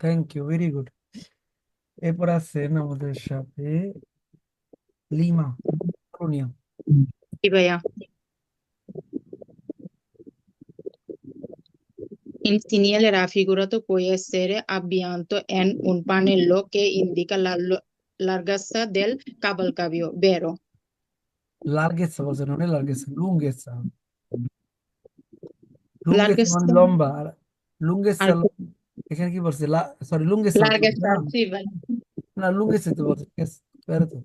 Thank you very good এরপর আছেন আমাদের সাথে লিমা করণীয় Sì, ভাইয়া Il segnale raffigurato può essere avviato in un pannello che indica la lo- larghezza del cavalcavio, vero? লার্গেসা বলছে non è larghezza lunghezza লুঙ্গেসা Larghezza, মানে লম্বা আর লুঙ্গেসা al- এখানে কি বলছে সরি লুঙ্গেসা বলছে larghezza, না sì, ভাইয়া না লুঙ্গেসা তো বলছে ঠিক আছে বেরো তো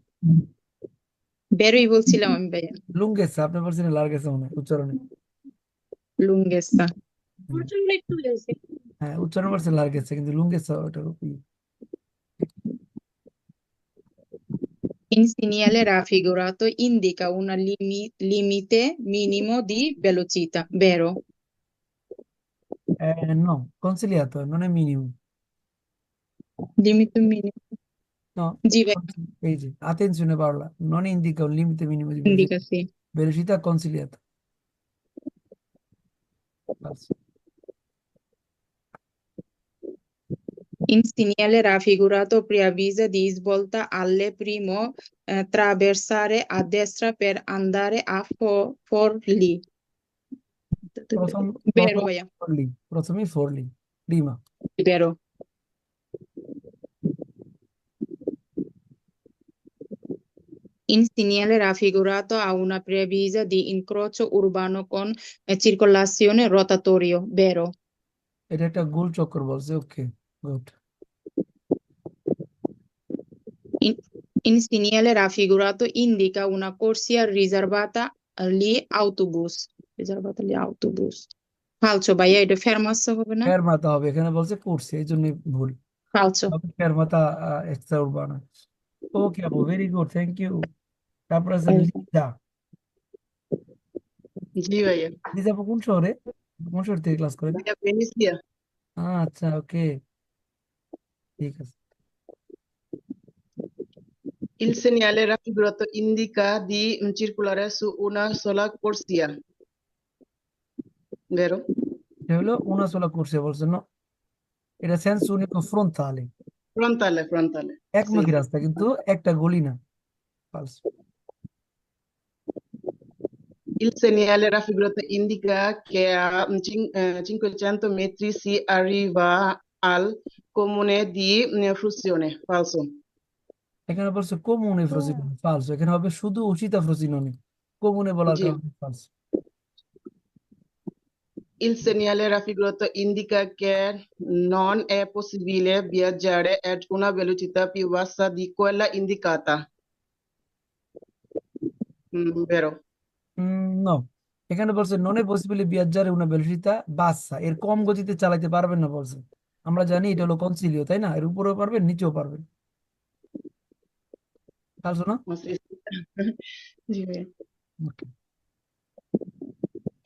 বেরোই বলছিলাম আমি ভাইয়া লুঙ্গেসা আপনি বলছেন লার্গেসা মনে হয় উচ্চারণে lunghezza. হুম। হ্যাঁ উচ্চারণ করছে লার্গেসা কিন্তু লুঙ্গেসা ওটা কি Il segnale raffigurato indica un limite minimo di velocità, vero? Eh, no, consigliato, non è minimo. Dimmi tu minimo. No, G20. vedi, attenzione Paola, non indica un limite minimo di velocità. Indica sì. Velocità consigliata. Basta. In segnale raffigurato preavviso di svolta alle primo eh, traversare a destra per andare a Forlì. for. প্রথম Vero, প্রথম ভাইয়া, ফরলি প্রথমেই ফরলি Prima vero. Il segnale raffigurato ha una previsa di incrocio urbano con eh, circolazione rotatorio, vero? এটা একটা গোল চক্কর বলছে okay good Il, il segnale raffigurato indica una corsia riservata agli autobus. Agli autobus. Falso, ভাইয়া এটা ফেরমাসা হবে না? ফেরমাতা হবে এখানে বলছে করছে এই জন্য ভুল। Falso. ফেরমাতা এক্সট্রা উর্বানা ওকে আপু ভেরি গুড থ্যাংক ইউ তারপর আছে লিজা। জি ভাইয়া। লিজা আপু কোন শহরে? কোন শহর থেকে ক্লাস করেন ভেনিসিয়া। আচ্ছা ওকে ঠিক আছে। Il segnale raffigurato indica di circolare su una sola corsia. Vero? এটা হলো una sola corsia বলছে no এটা সেন্স উনিকো ফ্রন্টালে Frontale, frontale. একমুখী Sì. রাস্তা কিন্তু একটা গলি না ফালস Il segnale raffigurato indica che a cin- eh, 500 metri si arriva al comune di eh, Frusione. Falso. এখানে বলছে কমুনে ফ্রোসিনোনি ফালস এখানে হবে শুধু উচিতা ফ্রোসিনোনি কমুনে বলার জি। কারণে ফালস Il segnale raffigurato indica che non è possibile viaggiare ad una velocità più bassa di quella indicata. Mm, vero? No এখানে বলছে নন এ পসিবলি বিয়াজ্জারে উনা বেলুসিতা বাসা এর কম গতিতে চালাতে পারবেন না বলছে আমরা জানি এটা হলো কনসিলিও তাই না এর উপরেও পারবেন নিচেও পারবেন ফালস না Ma sì, sì. Sì, vero. ওকে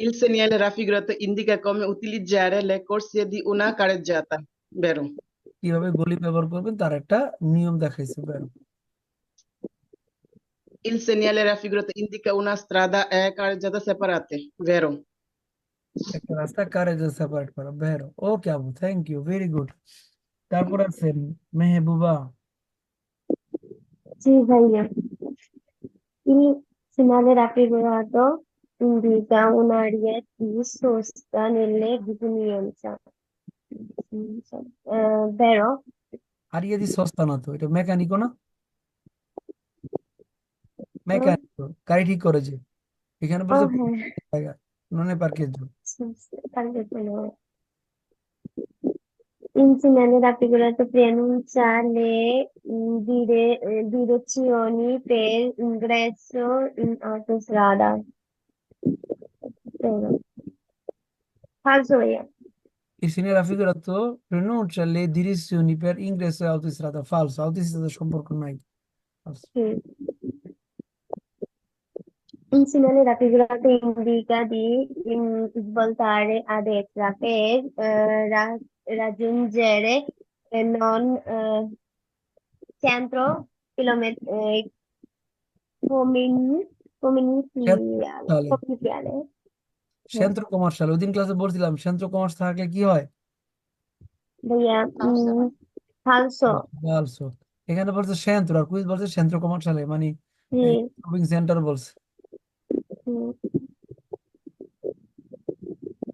Il segnale raffigurato indica come utilizzare le corsie di una carreggiata. Vero? কিভাবে গলি ব্যবহার করবেন তার একটা নিয়ম দেখাইছে বের Il segnale raffigurato indica una strada e carreggiata separate. Vero? একটা রাস্তা কারেজে সেপারেট করা বের okay Abu thank you very good তারপর আছেন Mehbooba Sì, Vaia. Il segnale raffigurato indica un'area di sosta nelle vicinanze. Eh, vero? Area দি সস্তা না তো এটা মেকানিকও না মেকানিক গাড়ি ঠিক করে যে এখানে Oh, বলছে eh, জায়গা ননে পার্কের জন্য sì, sì, anche quello. Il segnale raffigurato preannuncia le mm, dire- eh, direzioni per ingresso in autostrada. Vero? Falso, Vaia. Il segnale raffigurato pronuncia le direzioni per ingresso e autostrada. Falso, autostrada সম্পর্ক নাই Falso. Sì. Il segnale raffigurato indica di mm, svoltare a destra per eh, ra- raggiungere eh, non eh, centro chilometro eh, comin- comuniziale, Centrale. comuniziale. Centra কমার্শিয়াল ওই দিন ক্লাসে বলছিলাম সেন্ট্রো কমার্স থাকলে কি হয় ভাইয়া উম, falso ফালসো এখানে বলছে সেন্ট্রো আর কুইজ বলছে সেন্ট্রো কমার্শিয়ালে মানে sì শপিং সেন্টার বলছে Mm.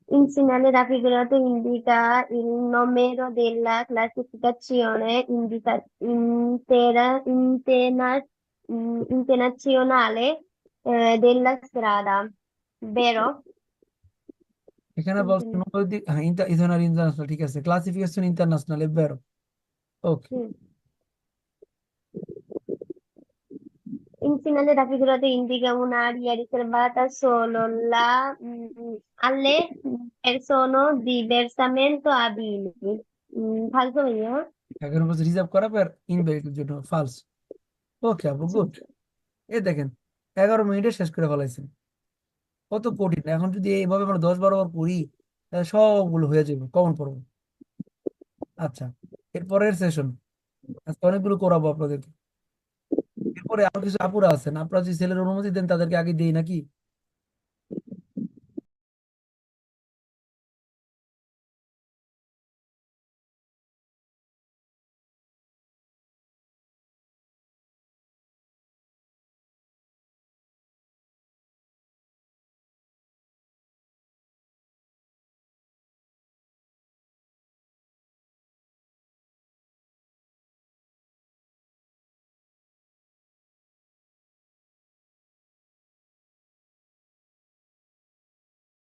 In finale raffigurato indica il numero della classificazione indica- intera, intena- mm, internazionale eh, della strada, vero? এখানে বলছে Mhm. নম্বর দিক হ্যাঁ ইন্টার ইথোনার ইন্টারন্যাশনাল ঠিক আছে ক্লাসিফিকেশন ইন্টারন্যাশনাল è vero okay Sì. In finale raffigurato indica un'area riservata solo la- mm, alle persone diversamente abili. Mm, falso ভাইয়া? এখানে বলছে রিজার্ভ করা পর ইনভ্যালিড জন্য ফালস ওকে আপু গুড এই দেখেন এগারো মিনিটে শেষ করে ফেলাইছেন। কত কঠিন। এখন যদি এইভাবে আমরা দশ বারো বার করি, তাহলে সবগুলো হয়ে যাবে, কমন পর্ব আচ্ছা এরপরের সেশন আজকে অনেকগুলো করাবো আপনাদেরকে। এরপরে আরও কিছু আপুরা আছেন। আপনারা যদি ছেলের অনুমতি দেন, তাদেরকে আগে দিই নাকি?